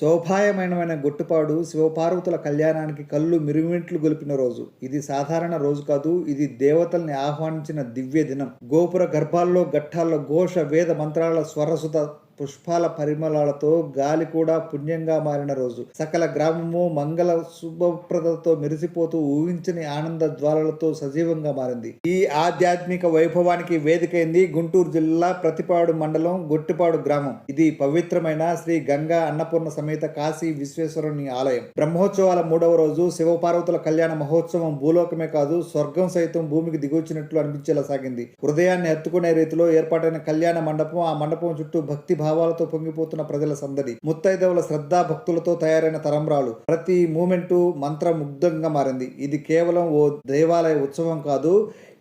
శోభాయమానమైన గొట్టుపాడు శివపార్వతుల కళ్యాణానికి కళ్ళు మిరుమిట్లు గొలిపిన రోజు. ఇది సాధారణ రోజు కాదు ఇది దేవతల్ని ఆహ్వానించిన దివ్య దినం. గోపుర గర్భాల్లో ఘట్టాల్లో ఘోష వేద మంత్రాల స్వరసుత పుష్పాల పరిమళాలతో గాలి కూడా పుణ్యంగా మారిన రోజు. సకల గ్రామము మంగళ శుభప్రదతో మెరిసిపోతూ ఊహించని ఆనంద జ్వాలలతో సజీవంగా మారింది. ఈ ఆధ్యాత్మిక వైభవానికి వేదికైంది గుంటూరు జిల్లా ప్రతిపాడు మండలం గొట్టిపాడు గ్రామం. ఇది పవిత్రమైన శ్రీ గంగా అన్నపూర్ణ సమేత కాశీ విశ్వేశ్వరుని ఆలయం. బ్రహ్మోత్సవాల మూడవ రోజు శివపార్వతుల కళ్యాణ మహోత్సవం భూలోకమే కాదు స్వర్గం సైతం భూమికి దిగొచ్చినట్లు అనిపించేలా సాగింది. హృదయాన్ని హత్తుకునే రీతిలో ఏర్పాటైన కళ్యాణ మండపం ఆ మండపం చుట్టూ భక్తి భావాలతో పొంగిపోతున్న ప్రజల సందడి. ముత్తైదవుల శ్రద్ధా భక్తులతో తయారైన తరంబ్రాలు. ప్రతి మూమెంటు మంత్రముగ్ధంగా మారింది. ఇది కేవలం ఓ దేవాలయ ఉత్సవం కాదు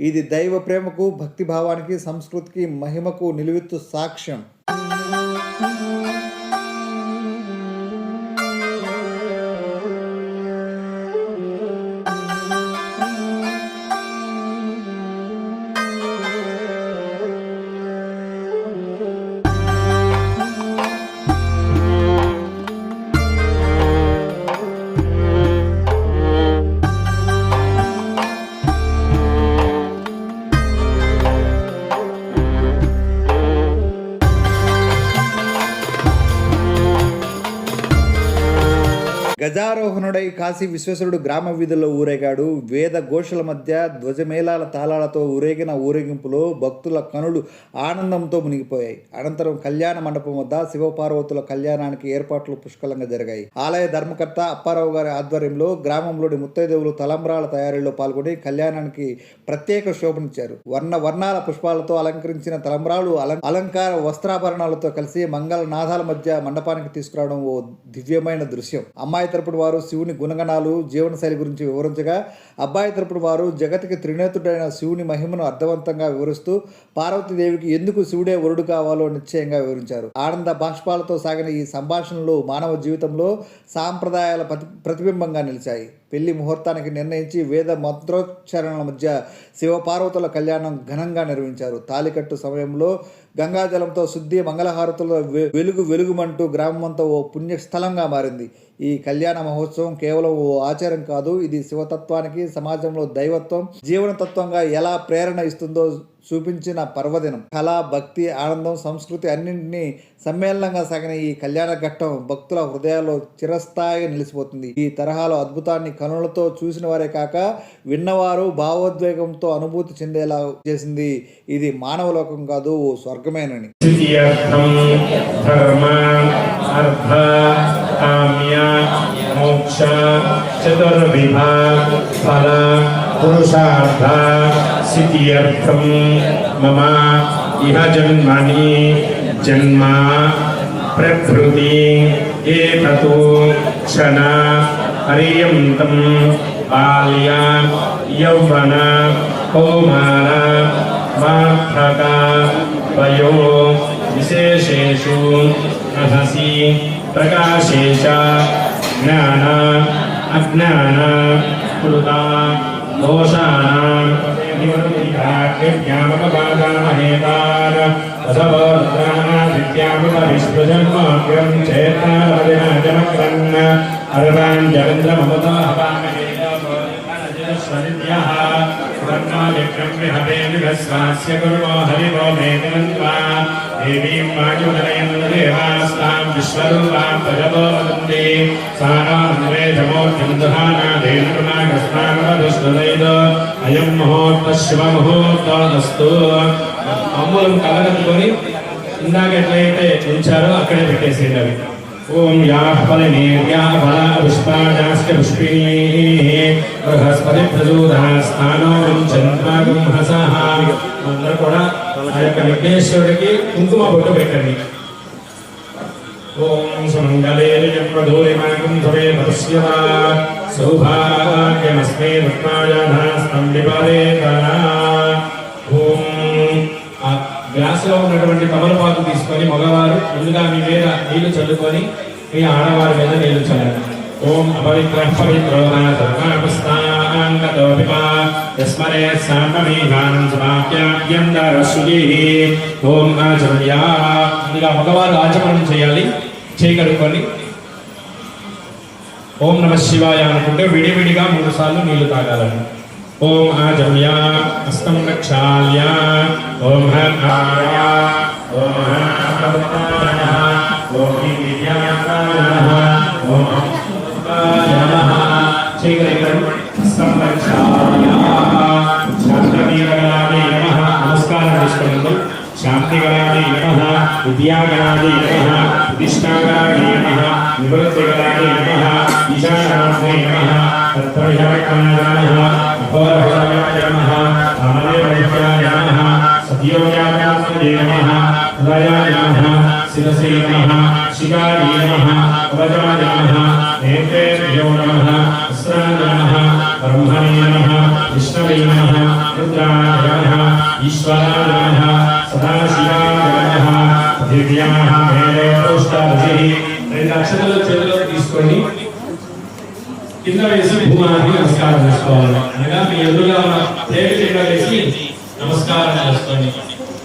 ఇది దైవ ప్రేమకు భక్తి భావానికి సంస్కృతికి మహిమకు నిలువెత్తు సాక్ష్యం. గజారోహణుడై కాశీ విశ్వేశ్వరుడు గ్రామ వీధుల్లో ఊరేగాడు. వేద ఘోషల మధ్య ధ్వజమేళాల తాళాలతో ఊరేగిన ఊరేగింపులో భక్తుల కనులు ఆనందంతో మునిగిపోయాయి. అనంతరం కళ్యాణ మండపం వద్ద శివపార్వతుల కళ్యాణానికి ఏర్పాట్లు పుష్కలంగా జరిగాయి. ఆలయ ధర్మకర్త అప్పారావు గారి ఆధ్వర్యంలో గ్రామంలోని ముత్తైదేవులు తలంబ్రాల తయారీలో పాల్గొని కళ్యాణానికి ప్రత్యేక శోభనిచ్చారు. వర్ణ వర్ణాల పుష్పాలతో అలంకరించిన తలంబ్రాలు అలం- అలంకార వస్త్రాభరణాలతో కలిసి మంగళ నాదాల మధ్య మండపానికి తీసుకురావడం ఓ దివ్యమైన దృశ్యం. అమ్మాయి తరపుడు వారు శివుని గుణగణాలు జీవనశైలి గురించి వివరించగా అబ్బాయి తరపుడు వారు జగతికి త్రినేతుడైన శివుని మహిమను అర్థవంతంగా వివరిస్తూ పార్వతీదేవికి ఎందుకు శివుడే వరుడు కావాలో నిశ్చయంగా వివరించారు. ఆనంద బాష్పాలతో సాగిన ఈ సంభాషణలు మానవ జీవితంలో సాంప్రదాయాల ప్రతి ప్రతిబింబంగా నిలిచాయి. పెళ్ళి ముహూర్తానికి నిర్ణయించి వేద మంత్రోచ్చారణల మధ్య శివపార్వతుల కళ్యాణం ఘనంగా నిర్వహించారు. తాలికట్టు సమయంలో గంగాజలంతో శుద్ధి మంగళహారతుల వె- వెలుగు వెలుగుమంటూ గ్రామమంతా ఓ పుణ్యస్థలంగా మారింది. ఈ కళ్యాణ మహోత్సవం కేవలం ఓ ఆచారం కాదు ఇది శివతత్వానికి సమాజంలో దైవత్వం జీవనతత్వంగా ఎలా ప్రేరణ ఇస్తుందో చూపించిన పర్వదినం. కళ భక్తి ఆనందం సంస్కృతి అన్నింటినీ సమ్మేళనంగా సాగిన ఈ కళ్యాణ ఘట్టం భక్తుల హృదయాల్లో చిరస్థాయిగా నిలిచిపోతుంది. ఈ తరహాలో అద్భుతాన్ని కనులతో చూసిన వారే కాక విన్నవారు భావోద్వేగంతో అనుభూతి చెందేలా చేసింది. ఇది మానవలోకం కాదు స్వర్గమేనని. మోక్ష చతుర్విభా ఫల పురుషార్థ मोक्ष चतुर्विभाग फल पुरुषार्थ सिद्ध्यर्थं मम इह जन्मनि जन्म प्रभृति एततो क्षण पर्यन्तं बाल्य यौवन कौमार वार्धका वयो विशेषेषु रहसि प्रकाशेश ज्ञान अज्ञान कृता दोषाणां निवृत्तिकार्यज्ञापपादामहेतार असवोद्राणादित्यामृतविश्वजन्मोऽग्रं चेतावदिनाजमक्रन् अर्वाञ्जलन्द्रममता हवामहेताः ब्रह्मादिक्रं विहते विभस्वास्य कुर्वो हरिवो मेदिनन्त्वा देवीं वायुधनयन् देवास्तां विश्वरूपां प्रजतो वदन्ति सा नामन्वे जमोऽर्घ्यं అయం ముహూర్త శివ ముహూర్తాదస్తు అమ్ములను కలగట్టుకొని ఇందాక ఎట్లయితే ఉంచారో అక్కడే పెట్టేసేయండి అవి. ఓం బృహస్పతి ప్రచోదనాస్థానం చంద్రాగం అందరూ కూడా ఆ యొక్క విఘ్నేశ్వరుడికి కుంకుమ బొట్టు పెట్టండి. ఓం సుమంగళే ప్రధూరిమాగం ధురే పశ్యవా సౌభాగ్యమస్మే రత్నాయాధాస్తం విపరేతనా ఓం. గ్లాసులో ఉన్నటువంటి కమలపాకు తీసుకొని మగవారు ముందుగా మీ మీద నీళ్ళు చల్లుకొని మీ ఆడవారి మీద నీళ్ళు చల్లండి. ఓం అపవిత్ర పవిత్రో సర్వాపస్థాంగతో పిపా యస్మరే ఓం ఆచమయ్యా ముందుగా మగవారు ఆచమనం చేయాలి. చేయి ఓం నమ శివాయ అనుకుంటే విడివిడిగా మూడు సార్లు నీళ్ళు తాగాలని. ఓం ఆజమ్య హస్తం ప్రక్షాళ్య ఓం హాయ ఓం నమస్కారం చేసుకోండి శాంతిగణాది నమ విద్యాగణాది నమ ప్రతిష్టాగణాది నమ నివృత్తిగణాది నమ ఈశానాథే నమ తత్పరిహారకాయ నమ అఘోరభయాయ నమ కామదేవైద్యాయ నమ సత్యోజాతాత్మజే నమ హృదయాయ నమ శిరసే నమ శివాయ నమ కవచాయ నమ నేత్రేభ్యో నమ అస్రాయ నమ బ్రహ్మణే నమ విష్ణవే నమ రుద్రాయ నమ ఈశ్వరాయ నమ సదాశివాయ నమ దివ్యాః మేరే పుష్టారసి రెండు అక్షరాలు చేతిలో తీసుకొని కింద వేసి భూమానికి నమస్కారం చేసుకోవాలి అనగా మీ ఎదురుగా ఉన్న ప్లేట్ కింద వేసి నమస్కారం చేసుకోండి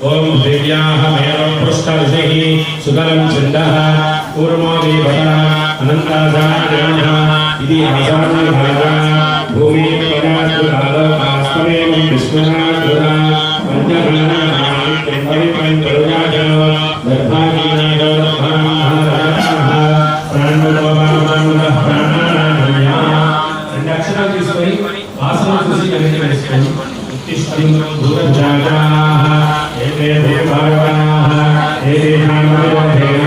ఓం దివ్యాః మేరం పృష్ఠర్షి సుగలం చందః కూర్మో దేవత అనంతాజాయ ఇది ఆసాన భాగ భూమి పదార్థ ఆలోకాస్తమేవం విష్ణునాథుర పంచగణనాని తెంపరి పంచరుజాజ तिष्ठतिस्मै भासनसुषिकनिकनिष्ठै तिष्ठन्तो दुर्जानाः एते देवागणाः एते नामयोधेन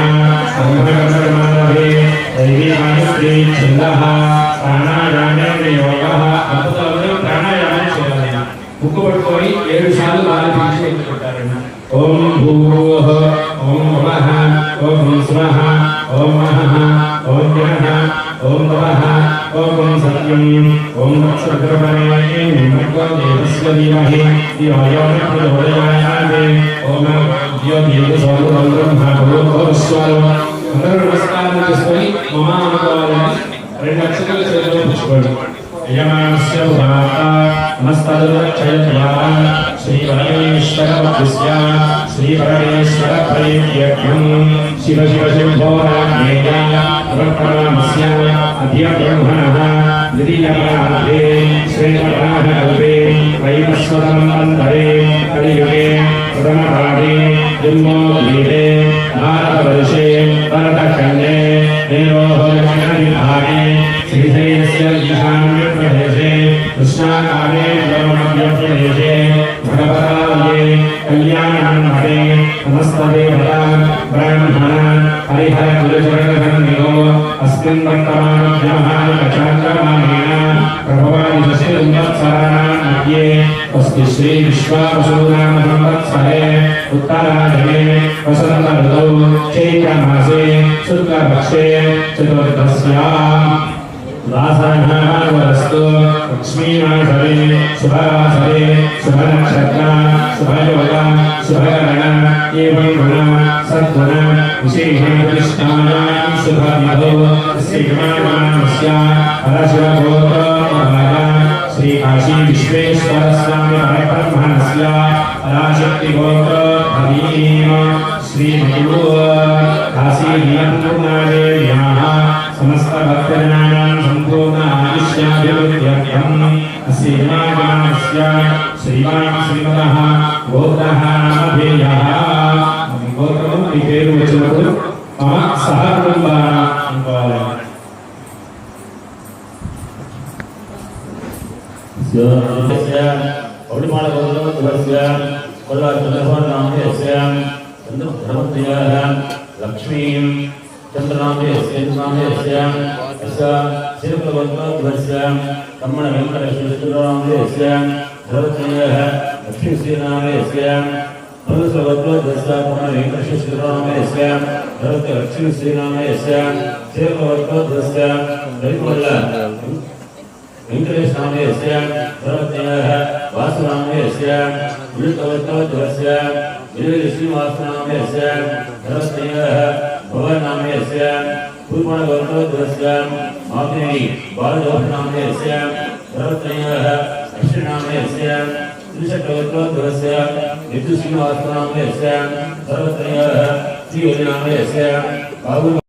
सर्वकर्मलभे दैवीमानस्ते छन्दः ಪ್ರಾಣಾಯಾಮೇನ ಯೋಗಃ ಅದ್ಭುತವಾದ ಪ್ರಾಣಾಯಾಮ ಚಲನೆಯ ಮುಕ್ಕು ಪಡ್ಕೊಳ್ಳಿ ಏಳು ಸಾಲು ಬಾಲ ಭಾಷೆ ಇಟ್ಟುಕೊಟ್ಟಾರಣ್ಣ ಓಂ ಭೂವೋಹ ಓಂ ವಹ ಓಂ ಸ್ವಹ ಓಂ ಮಹ ಓಂ ಜನಃ ఓం స్వః ఓం సత్యం ఓం సద్రవణే నమో దేవస్య ధీమహి ధియో యో ప్రచోదయామి ఓం జ్యోతి సోమరం బ్రహ్మ భూర్భువస్వరం అందరూ నమస్కారం చేసుకొని మమ అనుకోవాలని రెండు అక్షరాలు చేతిలో పుచ్చుకోండి శ్రీపరమేశ్వర భక్తిస్య శ్రీపరమేశ్వర ప్రేమ్యజ్ఞం శివ శివ రాజ్ఞేయ सर्वप्रणामस्य अद्य ब्रह्मणः द्वितीयप्रारब्धे श्वेतप्रारब्धे वैवस्वतमन्तरे कलियुगे प्रथमभागे जन्मोद्भीते भारतवर्षे भरतखण्डे देवोः लक्षणविभागे श्रीशैलस्य ईशान्यप्रदेशे कृष्णाकाले द्रवणव्यप्रदेशे भगवताये कल्याणहन्महे नमस्तदेवता ब्राह्मण हरिहरकुलचरणघन्मे अस्मिन् वर्तमानभ्यमहानिकचान्द्रमानेन प्रभवानि दशसंवत्सराणां मध्ये अस्ति श्रीविश्वावसूनां संवत्सरे उत्तरायणे वसन्त ऋतौ चैत्रमासे शुक्लपक्षे चतुर्दश्याम् वासाघावरस्तु लक्ष्मीवासरे शुभवासरे शुभनक्षत्रा शुभयोगा शुभगणा एवं गुणा सद्गुणा विशेषेण प्रतिष्ठानां शुभमधो श्रीमानस्य परशिवभूतोपभागा श्रीकाशी विश्वेश्वरस्वामिपरब्रह्मणस्य पराशक्तिभोतभगीम श्रीमयो काशीनियन्तुमादेव्यम् लक्ष्मीं चन्द्रनामयस्य श्रीकुलपद्मध्वस्य ब्रह्मणवेङ्कटेश्वरचन्द्रनामयस्य भरतनयः लक्ष्मीश्रीनामयस्य भरतपद्मध्वस्य ब्रह्मणवेङ्कटेश्वरचन्द्रनामयस्य भरतलक्ष्मीश्रीनामयस्य श्रीकुलपद्मध्वस्य हरिमल्ल वेङ्कटेशनामयस्य भरतनयः वासुनामयस्य मृतवत्तवत्वस्य श्रीवासुनामयस्य भरतनयः भवनामयस्य पूर्वणगौरवत्वस्य माधुरी बालगौरनामयस्य भरतनयः अक्षनामयस्य त्रिशकवत्वत्वस्य विद्युश्रीवासुनामयस्य भरतनयः श्रीवरिनामयस्य